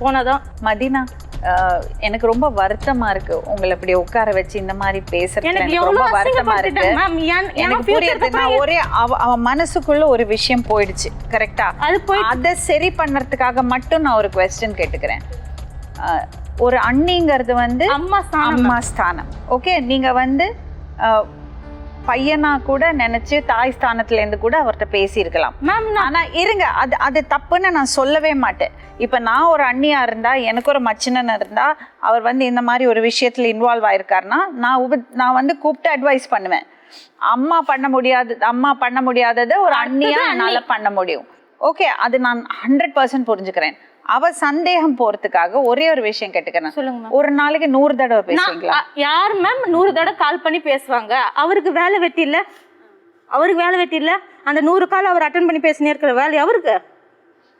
போனாதான் மதினா அஹ், எனக்கு ரொம்ப வருத்தமா இருக்கு. உங்களை இப்படி உட்கார வச்சு இந்த மாதிரி பேசுறது எனக்கு ரொம்ப வருத்தமா இருக்கு. எனக்கு புரியுது. நான் ஒரே அவ மனசுக்குள்ள ஒரு விஷயம் போயிடுச்சு. கரெக்டா அது போய் அதை சரி பண்ணறதுக்காக மட்டும் நான் ஒரு கொஸ்டின் கேட்டுக்கிறேன். ஒரு அண்ணிங்கிறது வந்து அம்மா ஸ்தானம் அம்மா ஸ்தானம். ஓகே நீங்க வந்து பையனா கூட நினைச்சு தாய் ஸ்தானத்துல இருந்து கூட அவர்கிட்ட பேசியிருக்கலாம். மேம் ஆனா இருங்க அது அது தப்புன்னு நான் சொல்லவே மாட்டேன். இப்ப நான் ஒரு அண்ணியா இருந்தா எனக்கு ஒரு மச்சினன் இருந்தா அவர் வந்து இந்த மாதிரி ஒரு விஷயத்துல இன்வால்வ் ஆயிருக்காருன்னா நான் உப நான் வந்து கூப்பிட்டு அட்வைஸ் பண்ணுவேன். அம்மா பண்ண முடியாதது அம்மா பண்ண முடியாததை ஒரு அண்ணியா என்னால பண்ண முடியும். ஓகே அது நான் ஹண்ட்ரட் பர்சன்ட் புரிஞ்சுக்கிறேன். அவ சந்தேகம் போறதுக்காக ஒரே ஒரு விஷயம் கேட்டுக்கிறேன். சொல்லுங்க ஒரு நாளைக்கு நூறு தடவை பேசுவீங்களா? யார் மேம் நூறு தடவை கால் பண்ணி பேசுவாங்க? அவருக்கு வேலை வெட்டி இல்ல? அவருக்கு வேலை வெட்டி இல்ல? அந்த நூறு கால் அவர் அட்டன் பண்ணி பேசினே இருக்கிற வேலை அவருக்கு?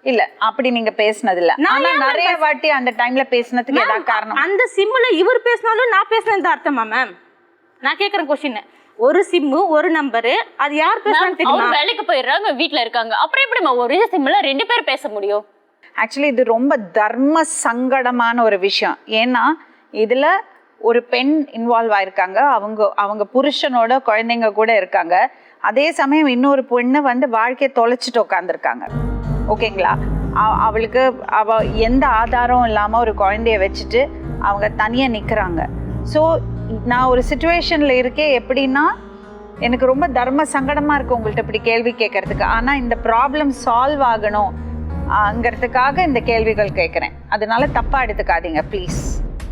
இல்ல அப்படி நீங்க பேசினது இல்ல. நான் ஆனா நிறைய வாட்டி அந்த டைம்ல பேசினதுக்கு ஏதாவது காரணம்? அந்த சிம்முல இவர் பேசினாலும் நான் பேசினது அர்த்தமா மேம் நான் கேக்குறேன் கொஸ்டின் ஒரு சிம்மு ஒரு நம்பரு அது யார் பேசுறான்னு தெரியுமா? வேலைக்கு போயிடுறாங்க வீட்ல இருக்காங்க. அப்புறம் எப்படிம்மா ஒரே சிம்ல ரெண்டு பேர் பேச முடியும்? ஆக்சுவலி இது ரொம்ப தர்ம சங்கடமான ஒரு விஷயம். ஏன்னா இதில் ஒரு பெண் இன்வால்வ் ஆயிருக்காங்க. அவங்க அவங்க புருஷனோட குழந்தைங்க கூட இருக்காங்க. அதே சமயம் இன்னொரு பொண்ணு வந்து வாழ்க்கையை தொலைச்சிட்டு உட்காந்துருக்காங்க ஓகேங்களா? அவ- அவளுக்கு அவ எந்த ஆதாரம் இல்லாமல் ஒரு குழந்தைய வச்சுட்டு அவங்க தனியாக நிற்கிறாங்க ஸோ நான் ஒரு சுச்சுவேஷனில் இருக்கேன். எப்படின்னா எனக்கு ரொம்ப தர்ம சங்கடமாக இருக்குது உங்கள்கிட்ட இப்படி கேள்வி கேட்கறதுக்கு. ஆனால் இந்த ப்ராப்ளம் சால்வ் ஆகணும். ஆங்கிறதுக்காக இந்த கேள்விகள் கேட்குறேன் அதனால தப்பா எடுத்துக்காதீங்க ப்ளீஸ்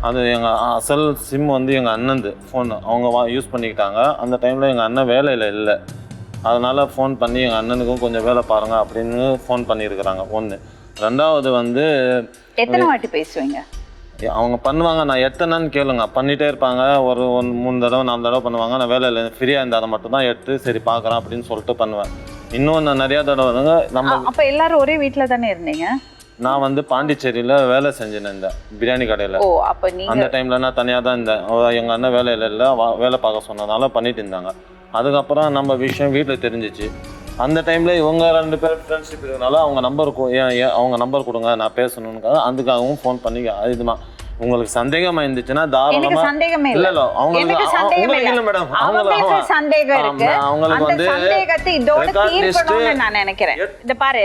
அது எங்கள் அசல் சிம் வந்து எங்கள் அண்ணன்து ஃபோன் அவங்க வா யூஸ் பண்ணிக்கிட்டாங்க. அந்த டைமில் எங்கள் அண்ணன் வேலையில் இல்லை. அதனால் ஃபோன் பண்ணி எங்கள் அண்ணனுக்கும் கொஞ்சம் வேலை பாருங்கள் அப்படின்னு ஃபோன் பண்ணியிருக்கிறாங்க ஒன்று ரெண்டாவது வந்து எத்தனை வாட்டி பேசுவீங்க? அவங்க பண்ணுவாங்க. நான் எத்தனைன்னு கேளுங்க. பண்ணிகிட்டே இருப்பாங்க. ஒரு ஒன் மூணு தடவை நாலு தடவை பண்ணுவாங்க. நான் வேலையில் ஃப்ரீயாக இருந்தால் மட்டும் தான் எடுத்து சரி பார்க்குறேன் அப்படின்னு சொல்லிட்டு பண்ணுவேன். இன்னும் நான் நிறையா தடவை நம்ம அப்ப எல்லாரும் ஒரே வீட்ல தானே இருந்தீங்க? நான் வந்து பாண்டிச்சேரியில் வேலை செஞ்சுன்னு இருந்தேன் பிரியாணி கடையில். ஓ அப்ப நீங்க அந்த டைமில் நான் தனியாக தான் இருந்தேன். அவ- எங்க அண்ணன் வேலையில் இல்லை வேலை பார்க்க சொன்னதால பண்ணிட்டு இருந்தாங்க. அதுக்கப்புறம் நம்ம விஷயம் வீட்டில் தெரிஞ்சிச்சு. அந்த டைமில் இவங்க ரெண்டு பேர் ஃப்ரெண்ட்ஷிப் இருக்கனால அவங்க நம்பர் அவங்க நம்பர் கொடுங்க நான் பேசணுன்னுக்காக அதுக்காகவும் ஃபோன் பண்ணி இதுமா உங்களுக்கு சந்தேகமா இருந்துச்சுன்னா தாராளமா சந்தேகமே இல்ல. இல்ல அவங்களுக்கு சந்தேகம் இல்ல. மேடம் அவங்களுக்கு சந்தேகம் இருக்கு. அவங்களுக்கு வந்து சந்தேகத்தை இதோட தீர்க்கணும்னு நான் நினைக்கிறேன். இந்த பாரு.